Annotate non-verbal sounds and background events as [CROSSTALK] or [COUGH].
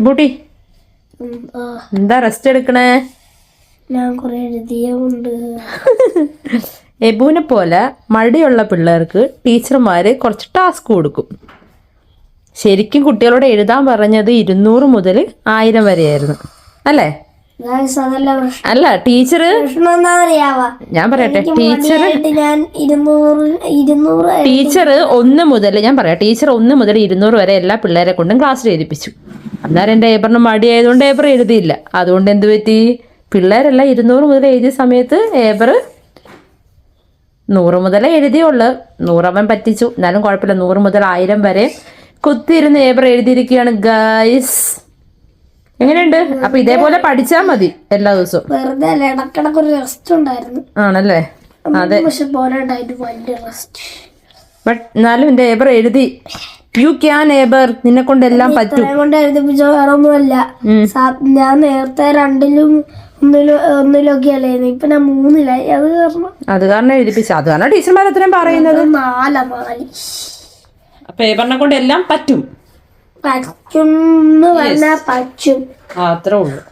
Booty എന്താ rest എടുക്കണേ? ഞാൻ കുറെ എഴുതിയുണ്ട് [LAUGHS] എബുവിനെ പോലെ മടിയുള്ള പിള്ളേർക്ക് ടീച്ചർമാര് കുറച്ച് ടാസ്ക് കൊടുക്കും. ശരിക്കും കുട്ടികളോട് എഴുതാൻ പറഞ്ഞത് ഇരുന്നൂറ് മുതൽ ആയിരം വരെയായിരുന്നു. അല്ലേ? അല്ല ടീച്ചർ ഞാൻ പറയട്ടെ ടീച്ചർ ടീച്ചർ ഒന്ന് മുതൽ ഞാൻ പറയാം ടീച്ചർ ഒന്ന് മുതൽ ഇരുന്നൂറ് വരെ എല്ലാ പിള്ളേരെ കൊണ്ടും ക്ലാസ്സിൽ എഴുതിപ്പിച്ചു. അന്നേരം എന്റെ ഏബറിന് മടിയായതുകൊണ്ട് ഏബർ എഴുതിയില്ല. അതുകൊണ്ട് എന്ത് പറ്റി? പിള്ളേരെല്ലാം ഇരുന്നൂറ് മുതൽ എഴുതിയ സമയത്ത് ഏബർ നൂറ് മുതലേ എഴുതിയുള്ളു. നൂറവൻ പറ്റിച്ചു. എന്നാലും കുഴപ്പമില്ല. നൂറ് മുതൽ ആയിരം വരെ കുത്തിയിരുന്ന് ഏബർ എഴുതിയിരിക്കുകയാണ്. ഗൈസ് എങ്ങനെയുണ്ട്? അപ്പൊ ഇതേപോലെ പഠിച്ചാ മതി എല്ലാ ദിവസവും. വെറുതെ ആണല്ലേ? അതെ. ബട്ട് എന്നാലും എന്റെ ഏബർ എഴുതി യു ക്യാൻ ഏബർ നിന്നെ കൊണ്ട് എല്ലാം പറ്റും. കൊണ്ട് എഴുതിപ്പിച്ച വേറെ ഒന്നുമല്ല. ഉം. സാ- ഞാൻ നേരത്തെ രണ്ടിലും ഒന്നിലും ഒന്നിലൊക്കെ അല്ലായിരുന്നു. ഇപ്പൊ ഞാൻ മൂന്നിലായി. അത് കാരണം അത് കാരണം എഴുതിപ്പിച്ചു അത് കാരണം ടീച്ചർമാർ അത്രയും പറയുന്നത്. നാല നാല് അപ്പൊ ഏബറിനെ കൊണ്ട് എല്ലാം പറ്റും. പറ്റും അത്രേ ഉള്ളൂ.